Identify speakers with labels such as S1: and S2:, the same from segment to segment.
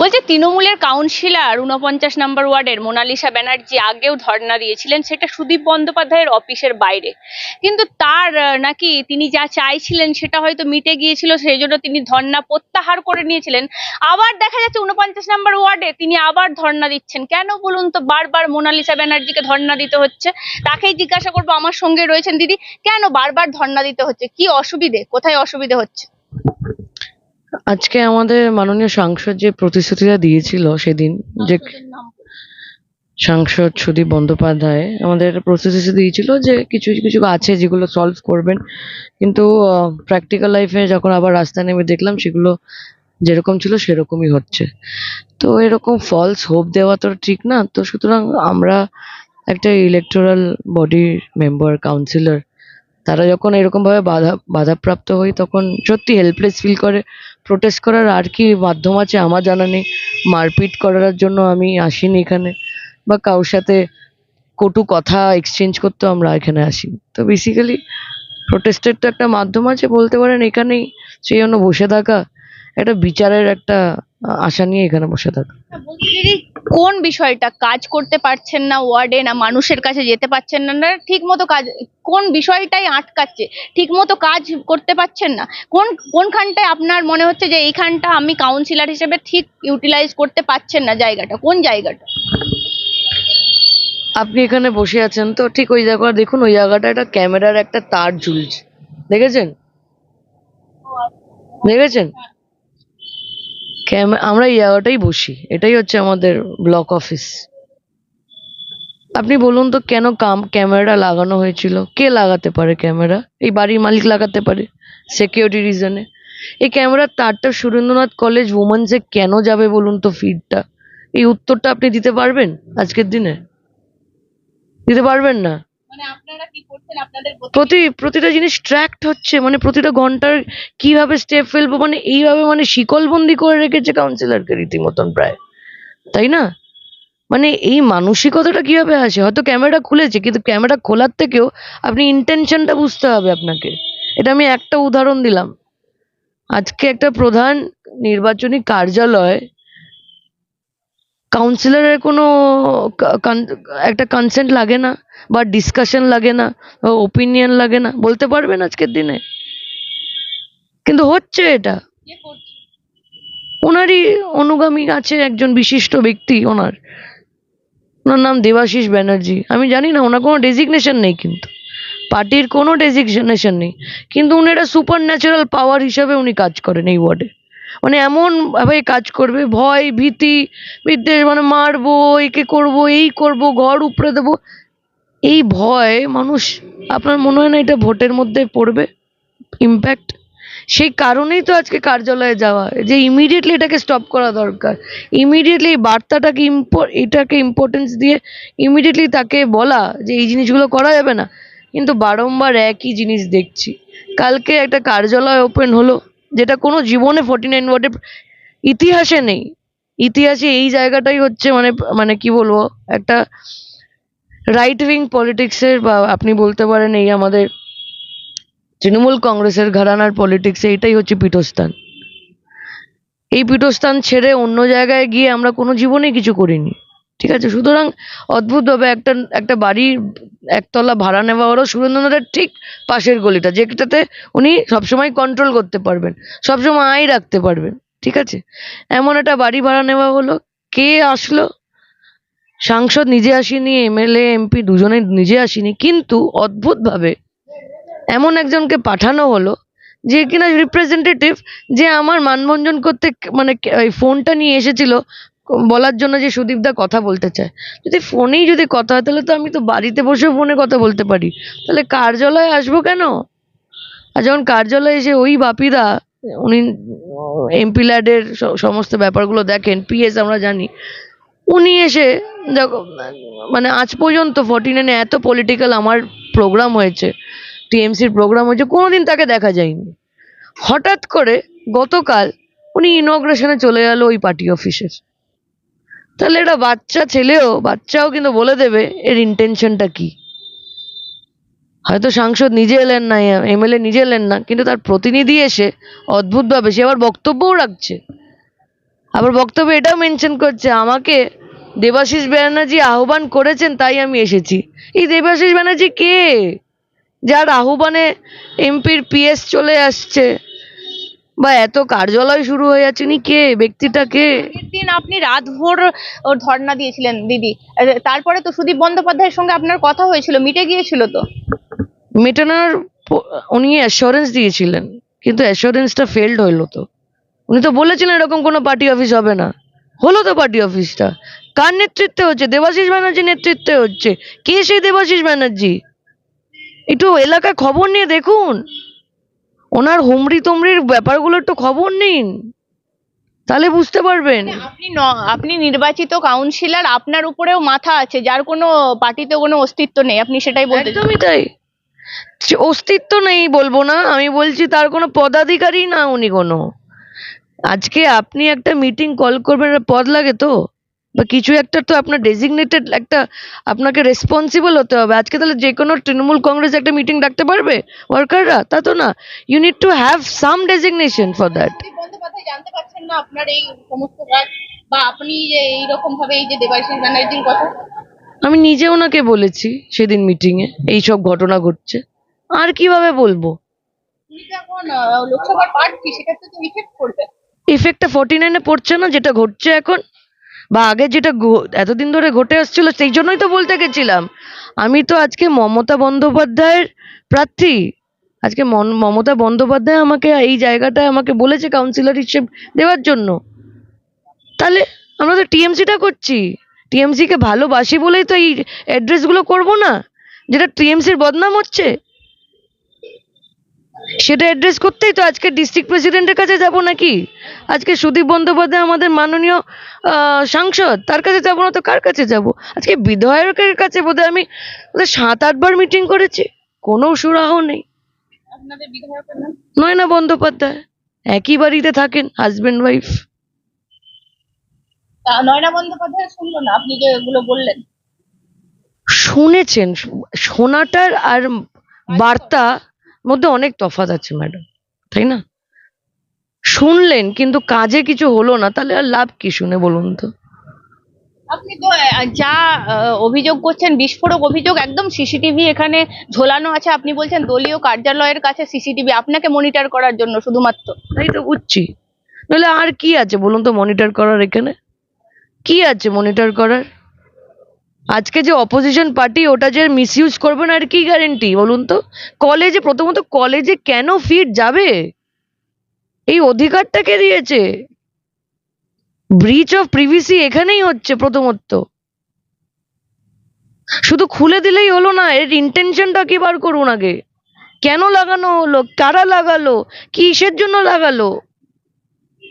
S1: বলছে, তৃণমূলের কাউন্সিলর ঊনপঞ্চাশ নম্বর ওয়ার্ডের মোনালিসা ব্যানার্জি আগেও ধর্ণা দিয়েছিলেন, সেটা সুদীপ বন্দ্যোপাধ্যায়ের অফিসের বাইরে। কিন্তু তার নাকি তিনি যা চাইছিলেন সেটা হয়তো মিটে গিয়েছিল, সেই জন্য তিনি ধর্ণা প্রত্যাহার করে নিয়েছিলেন। আবার দেখা যাচ্ছে ঊনপঞ্চাশ নম্বর ওয়ার্ডে তিনি আবার ধর্ণা দিচ্ছেন। কেন বলুন তো, বারবার মোনালিসা ব্যানার্জিকে ধর্ণা দিতে হচ্ছে? তাকেই জিজ্ঞাসা করব, আমার সঙ্গে রয়েছেন দিদি, কেন বারবার ধর্ণা দিতে হচ্ছে? কি অসুবিধে? কোথায় অসুবিধে হচ্ছে?
S2: আজকে আমাদের মাননীয় সাংসদ যে প্রতিশ্রুতিটা দিয়েছিল সেদিন যে সাংসদ সুদীপ বন্দ্যোপাধ্যায় আমাদের প্রতিশ্রুতি দিয়েছিল যে কিছু কিছু আছে যেগুলো সলভ করবেন। কিন্তু প্র্যাকটিক্যাল লাইফে যখন আবার রাস্তায় নেমে দেখলাম সেগুলো যেরকম ছিল সেরকমই হচ্ছে। তো এরকম ফলস হোপ দেওয়া তো ঠিক না। তো সুতরাং আমরা একটা ইলেকটোরাল বডির মেম্বার কাউন্সিলর তারা যখন এরকমভাবে বাধা বাধাপ্রাপ্ত হই তখন সত্যি হেল্পলেস ফিল করে। প্রোটেস্ট করার আর কি মাধ্যম আছে আমার জানা নেই। মারপিট করার জন্য আমি আসিনি এখানে বা কারোর সাথে কটু কথা এক্সচেঞ্জ করতেও আমরা এখানে আসি তো বেসিক্যালি প্রোটেস্টের তো একটা মাধ্যম আছে বলতে পারেন এখানেই সেই জন্য বসে থাকা একটা বিচারের একটা আশা নিয়ে এখানে বসে থাকা।
S1: হ্যাঁ, কোন বিষয়টা? কাজ করতে পারছেন না ওয়ার্ডে না মানুষের কাছে যেতে পারছেন না? না ঠিক মতো কাজ কোন বিষয়টাই আটকাচ্ছে? ঠিক মতো কাজ করতে পারছেন না? কোন কোনখানটায় আপনার মনে হচ্ছে যে এইখানটা আমি কাউন্সিলর হিসেবে ঠিক ইউটিলাইজ করতে পারছেন না জায়গাটা? কোন জায়গাটা?
S2: আপনি এখানে বসে আছেন তো ঠিক ওই জায়গা দেখুন ওই জায়গাটা একটা ক্যামেরার একটা তার ঝুলছে। দেখেছেন? দেখেছেন? ক্যামে আমরা এই জায়গাটাই বসি। এটাই হচ্ছে আমাদের ব্লক অফিস আপনি বলুন তো, কেন কাম, ক্যামেরাটা লাগানো হয়েছিল? কে লাগাতে পারে ক্যামেরা? এই বাড়ির মালিক লাগাতে পারে সিকিউরিটি রিজনে এই ক্যামেরার তারটা সুরেন্দ্রনাথ কলেজ উমেন্সে কেন যাবে বলুন তো ফিডটা এই উত্তরটা আপনি দিতে পারবেন আজকের দিনে? দিতে পারবেন না?
S1: মানে
S2: প্রতি, প্রতিটা জিনিস ট্র্যাক্ট হচ্ছে মানে প্রতিটা ঘণ্টার কীভাবে স্টেপ ফেলব মানে এইভাবে মানে শিকলবন্দি করে রেখেছে কাউন্সিলরকে রীতিমতন প্রায়। তাই না? মানে এই মানসিকতাটা কীভাবে আসে হয়তো ক্যামেরা খুলেছে, কিন্তু ক্যামেরা খোলার থেকেও আপনি ইন্টেনশনটা বুঝতে হবে আপনাকে। এটা আমি একটা উদাহরণ দিলাম। আজকে একটা প্রধান নির্বাচনী কার্যালয় কাউন্সিলরের কোনো একটা কনসেন্ট লাগে না বা ডিসকাশন লাগে না বা ওপিনিয়ন লাগে না। বলতে পারবেন আজকের দিনে? কিন্তু হচ্ছে এটা। ওনারই অনুগামী আছে একজন বিশিষ্ট ব্যক্তি ওনার। ওনার নাম দেবাশিস ব্যানার্জি। আমি জানি না ওনার কোনো ডেজিগনেশন নেই কিন্তু। পার্টির কোনো ডেজিগনেশন নেই। কিন্তু উনি একটা সুপার ন্যাচারাল পাওয়ার হিসাবে উনি কাজ করেন এই ওয়ার্ডে মানে এমন ভাবে কাজ করবে, ভয়, ভীতি, বিদ্বেষ মানে মারবো, একে করব, এই করব, ঘর উপড়ে দেবো। এই ভয় মানুষ, আপনার মনে হয় না এটা ভোটের মধ্যে পড়বে? ইম্প্যাক্ট সেই কারণেই তো আজকে কার্যালয়ে যাওয়া, যে ইমিডিয়েটলি এটাকে স্টপ করা দরকার। ইমিডিয়েটলি এই বার্তাটাকে ইম্প- এটাকে ইম্পর্টেন্স দিয়ে ইমিডিয়েটলি তাকে বলা যে এই জিনিসগুলো করা যাবে না। কিন্তু বারংবার একই জিনিস দেখছি। কালকে একটা কার্যালয় ওপেন হলো যেটা কোনো জীবনে ফর্টি নাইন ওয়ার্ডে ইতিহাসে নেই। ইতিহাসে এই জায়গাটাই হচ্ছে মানে মানে কি বলব, একটা রাইট উইং পলিটিক্সের বা আপনি বলতে পারেন এই আমাদের তৃণমূল কংগ্রেসের ঘরানার পলিটিক্সে এটাই হচ্ছে পীঠস্থান। এই পীঠস্থান ছেড়ে অন্য জায়গায় গিয়ে আমরা কোনো জীবনে কিছু করিনি। ঠিক আছে? সুতরাং অদ্ভুতভাবে একটা একটা বাড়ির একতলা ভাড়া নেওয়া হলো সুরেন্দ্রনাথের ঠিক পাশের গলিটা, যেটাতে উনি সবসময় কন্ট্রোল করতে পারবেন, সবসময় আয় রাখতে পারবেন, ঠিক আছে? এমন একটা বাড়ি ভাড়া নেওয়া হলো, কে আসলো? সাংসদ নিজে আসেনি এমএলএ এমপি দুজনে নিজে আসেনি, কিন্তু অদ্ভুতভাবে এমন একজনকে পাঠানো হলো, যে কিনা রিপ্রেজেন্টেটিভ যে আমার মানভঞ্জন করতে মানে ফোনটা নিয়ে এসেছিল বলার জন্য যে সুদীপদা কথা বলতে চায়। যদি ফোনেই যদি কথা হয়, তাহলে তো আমি তো বাড়িতে বসে ফোনে কথা বলতে পারি। তাহলে কার্যালয়ে আসব কেন? আর যখন কার্যালয়ে এসে ওই বাপিদা, উনি এমপি ল্যাডের সমস্ত ব্যাপারগুলো দেখেন পিএস আমরা জানি, উনি এসে মানে আজ পর্যন্ত ফর্টি নাইনে এত পলিটিক্যাল আমার প্রোগ্রাম হয়েছে, টিএমসির প্রোগ্রাম হয়েছে, কোনোদিন তাকে দেখা যায়নি। হঠাৎ করে গতকাল উনি ইনগ্রেশনে চলে গেল ওই পার্টি অফিসের তাহলে এটা বাচ্চা ছেলেও, বাচ্চাও কিন্তু বলে দেবে এর ইন্টেনশনটা কি। হয়তো সাংসদ নিজে এলেন না এমএলএ নিজে এলেন না, কিন্তু তার প্রতিনিধি এসে অদ্ভুতভাবে সে আবার বক্তব্যও রাখছে। আবার বক্তব্যে এটাও মেনশন করছে, আমাকে দেবাশিস ব্যানার্জি আহ্বান করেছেন, তাই আমি এসেছি। এই দেবাশিস ব্যানার্জি কে? যার আহ্বানে এমপির পিএস চলে আসছে। বা এত কার্যালয় শুরু হয়ে যাচ্ছে উনি কে? ব্যক্তিটা কে?
S1: দিন আপনি রাতভর ওর ধর্ণা দিয়েছিলেন দিদি। তারপরে তো সুদীপ বন্দ্যোপাধ্যায়ের সঙ্গে আপনার কথা হয়েছিল মিটে গিয়েছিল তো?
S2: মেটানোর উনি অ্যাসুরেন্স দিয়েছিলেন কিন্তু অ্যাসুরেন্সটা ফেলড হইল তো। উনি তো বলেছিলেন এরকম কোনো পার্টি অফিস হবে না। হলো তো পার্টি অফিসটা কার নেতৃত্বে হচ্ছে? দেবাশিস ব্যানার্জি নেতৃত্বে হচ্ছে। কে সেই দেবাশিস ব্যানার্জি? একটু এলাকায় খবর নিয়ে দেখুন। ওনার হুমড়ি তুমড়ির ব্যাপারগুলো একটু খবর নিন। তাহলে বুঝতে পারবেন।
S1: আপনি ন- আপনি নির্বাচিত কাউন্সিলর আপনার উপরেও মাথা আছে যার কোনো পার্টিতে কোনো অস্তিত্ব নেই আপনি সেটাই বলতে।
S2: একদমই তাই। অস্তিত্ব নেই বলব না আমি বলছি তার কোনো পদাধিকারী না উনি কোনো। আজকে আপনি একটা মিটিং কল করবেন পদ লাগে তো? বা কিছু একটা তো আপনার ডেজিগনেটেড একটা আপনাকে রেসপন্সিবল হতে হবে। আজকে তাহলে যে কোনো তৃণমূল কংগ্রেস একটা মিটিং ডাকতে পারবে? ওয়ার্কাররা তা তো না। You need to have some designation for that
S1: জানতে পারছেন না আপনার এই সমস্ত কাজ বা আপনি যে এইরকম ভাবে এই যে দেবাশিস ব্যানার্জির কথা?
S2: আমি নিজে ওনাকে বলেছি সেদিন মিটিংয়ে এই সব ঘটনা ঘটছে। আর কীভাবে বলব?
S1: লোকসভার প্রার্থী সেক্ষেত্রে তো ইফেক্ট করবে।
S2: ইফেক্টটা ফর্টি নাইনে পড়ছে না যেটা ঘটছে এখন। বা আগে যেটা এতদিন ধরে ঘটে আসছিল, সেই জন্যই তো বলতে গেছিলাম। আমি তো আজকে মমতা বন্দ্যোপাধ্যায়ের প্রার্থী। আজকে মমতা বন্দ্যোপাধ্যায় আমাকে এই জায়গাটায় আমাকে বলেছে কাউন্সিলর হিসেব দেওয়ার জন্য। তাহলে আমরা তো টিএমসিটা করছি। টিএমসিকে ভালোবাসি বলেই তো এই অ্যাড্রেসগুলো করব না? যেটা টিএমসির বদনাম হচ্ছে? সেটা অ্যাড্রেস করতেই তো আজকে ডিস্ট্রিক্ট প্রেসিডেন্টের কাছে যাব নাকি? আজকে সুদীপ বন্দ্যোপাধ্যায় আমাদের মাননীয় সাংসদ তার কাছে যাব না তো কার কাছে যাব? আজকে বিধায়কের কাছে বোধহয় আমি বোধহয় সাত আটবার মিটিং করেছি কোনো সুরাহ নেই।
S1: নাম?
S2: নয়না বন্দ্যোপাধ্যায় একই বাড়িতে থাকেন হাজবেন্ড ওয়াইফ
S1: নয়না বন্দ্যোপাধ্যায় শুনলো না আপনি যে এগুলো বললেন।
S2: শুনেছেন শোনাটার আর বার্তা মধ্যে অনেক তফাৎ আছে ম্যাডাম তাই না? শুনলেন কিন্তু কাজে কিছু হলো না তাহলে আর লাভ কি শুনে বলুন তো?
S1: আপনি তো যা অভিযোগ করছেন বিস্ফোরক অভিযোগ একদম সিসিটিভি এখানে ঝোলানো আছে। আপনি বলছেন দলীয় কার্যালয়ের কাছে সিসিটিভি আপনাকে মনিটর করার জন্য শুধুমাত্র।
S2: তাই তো বুঝছি। নাহলে আর কি আছে বলুন তো মনিটর করার এখানে? কি আছে মনিটর করার? আজকে যে অপোজিশন পার্টি ওটা যে মিসইউজ করবে না, আর কি গ্যারেন্টি বলুন তো। কলেজে প্রথমত কলেজে কেন ফিট যাবে? এই অধিকারটা কে দিয়েছে? ব্রিচ অফ প্রিভিসি এখানেই হচ্ছে প্রথমত। শুধু খুলে দিলেই হলো না, এর ইন্টেনশনটা কি বার করুন আগে? কেন লাগানো হলো? কারা লাগালো? কিসের জন্য লাগালো?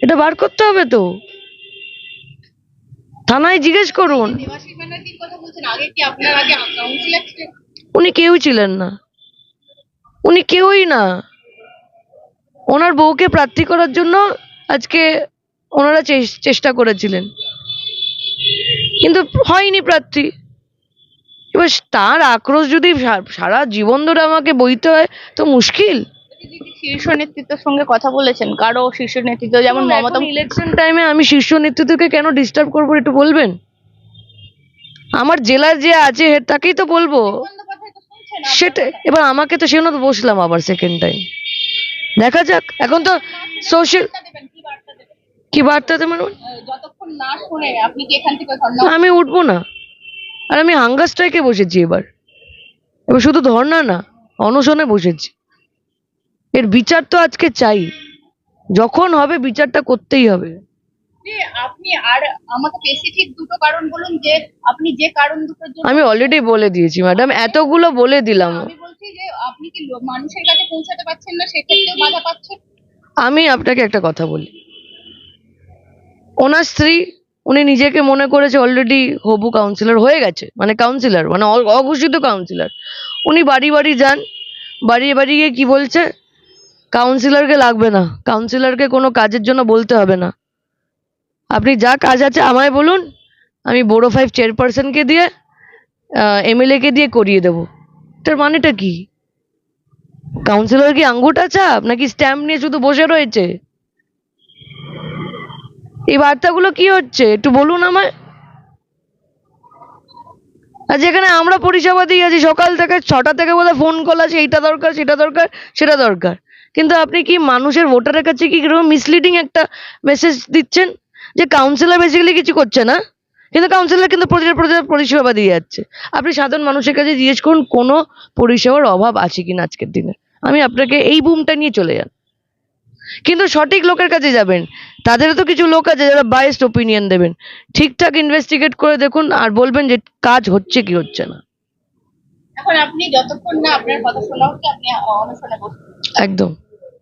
S2: এটা বার করতে হবে তো। থানায় জিজ্ঞেস করুন।
S1: বলছেন আগে কি আপনার আগে কাউন্সিলর ছিলেন
S2: উনি কেউই ছিলেন না। উনি কেউই না। ওনার বউকে প্রার্থী করার জন্য আজকে ওনারা চেষ্টা করেছিলেন। কিন্তু হয়নি প্রার্থী। এবার তার আক্রোশ যদি সারা জীবন ধরে আমাকে বইতে হয় তো মুশকিল।
S1: শীর্ষ নেতৃত্বের সঙ্গে কথা বলেছেন? কারও শীর্ষ নেতৃত্ব যেমন মমতা
S2: ইলেকশন টাইমে আমি শীর্ষ নেতৃত্বকে কেন ডিস্টার্ব করব একটু বলবেন? আমার জেলার যে আছে তাকেই তো বলব। সেটা এবার আমাকে তো সেজন্য তো বসলাম আবার সেকেন্ড টাইম দেখা যাক এখন তো সোশ্যাল
S1: কি বার্তা দেবেন?
S2: আমি উঠবো না। আর আমি হাঙ্গার স্ট্রাইকে বসেছি এবার। এবার শুধু ধর্না না অনশনে বসেছি। এর বিচার তো আজকে চাই। যখন হবে বিচারটা করতেই হবে।
S1: আপনি আর আমাকে স্পেসিফিক দুটো কারণ বলুন যে আপনি যে কারণ দুটোর জন্য
S2: আমি অলরেডি বলে দিয়েছি ম্যাডাম এতগুলো বলে দিলাম।
S1: আমি বলছি যে আপনি কি মানুষের কাছে পৌঁছাতে পারছেন না সেক্ষেত্রেও বাধা পাচ্ছেন?
S2: আমি আপনাকে একটা কথা বলি। ওনার স্ত্রী উনি নিজেকে মনে করেছে অলরেডি হবু কাউন্সিলর হয়ে গেছে মানে কাউন্সিলর মানে অ- অঘোষিত কাউন্সিলর উনি বাড়ি বাড়ি যান বাড়ি বাড়ি গিয়ে কি বলছে? কাউন্সিলরকে লাগবে না। কাউন্সিলরকে কোনো কাজের জন্য বলতে হবে না। আপনি যা কাজ আছে আমায় বলুন, আমি বোরো ফাইভ চেয়ারপারসনকে দিয়ে এমএলএ কে দিয়ে করিয়ে দেবো। এটার মানেটা কি? কাউন্সিলর কি আঙ্গুটা চাপ নাকি স্ট্যাম্প নিয়ে শুধু বসে রয়েছে? এই বার্তাগুলো কি হচ্ছে? একটু বলুন আমায়। আর যেখানে আমরা পরিষেবা দিয়ে আছি। সকাল থেকে ছটা থেকে বলে ফোন কল আছে, এইটা দরকার, সেটা দরকার সেটা দরকার। কিন্তু আপনি কি মানুষের ভোটারের কাছে কি মিসলিডিং একটা মেসেজ দিচ্ছেন? যে কাউন্সিলর বেসিক্যালি কিছু করছে না কিন্তু কাউন্সিলর কিন্তু প্রতিটা প্রতিটা পরিষেবা দিয়ে যাচ্ছে। আপনি সাধারণ মানুষের কাছে জিজ্ঞেস করুন কোনো পরিষেবার অভাব আছে কিনা আজকের দিনে? আমি আপনাকে এই বুমটা নিয়ে চলে যান। কিন্তু সঠিক লোকের কাছে যাবেন। তাদেরও তো কিছু লোক আছে যারা বায়েস্ট ওপিনিয়ন দেবেন। ঠিকঠাক ইনভেস্টিগেট করে দেখুন আর বলবেন যে কাজ হচ্ছে কি হচ্ছে না।
S1: এখন আপনি যতক্ষণ না আপনার কথা শোনা হচ্ছে আপনি অনশনে বসুন।
S2: একদম।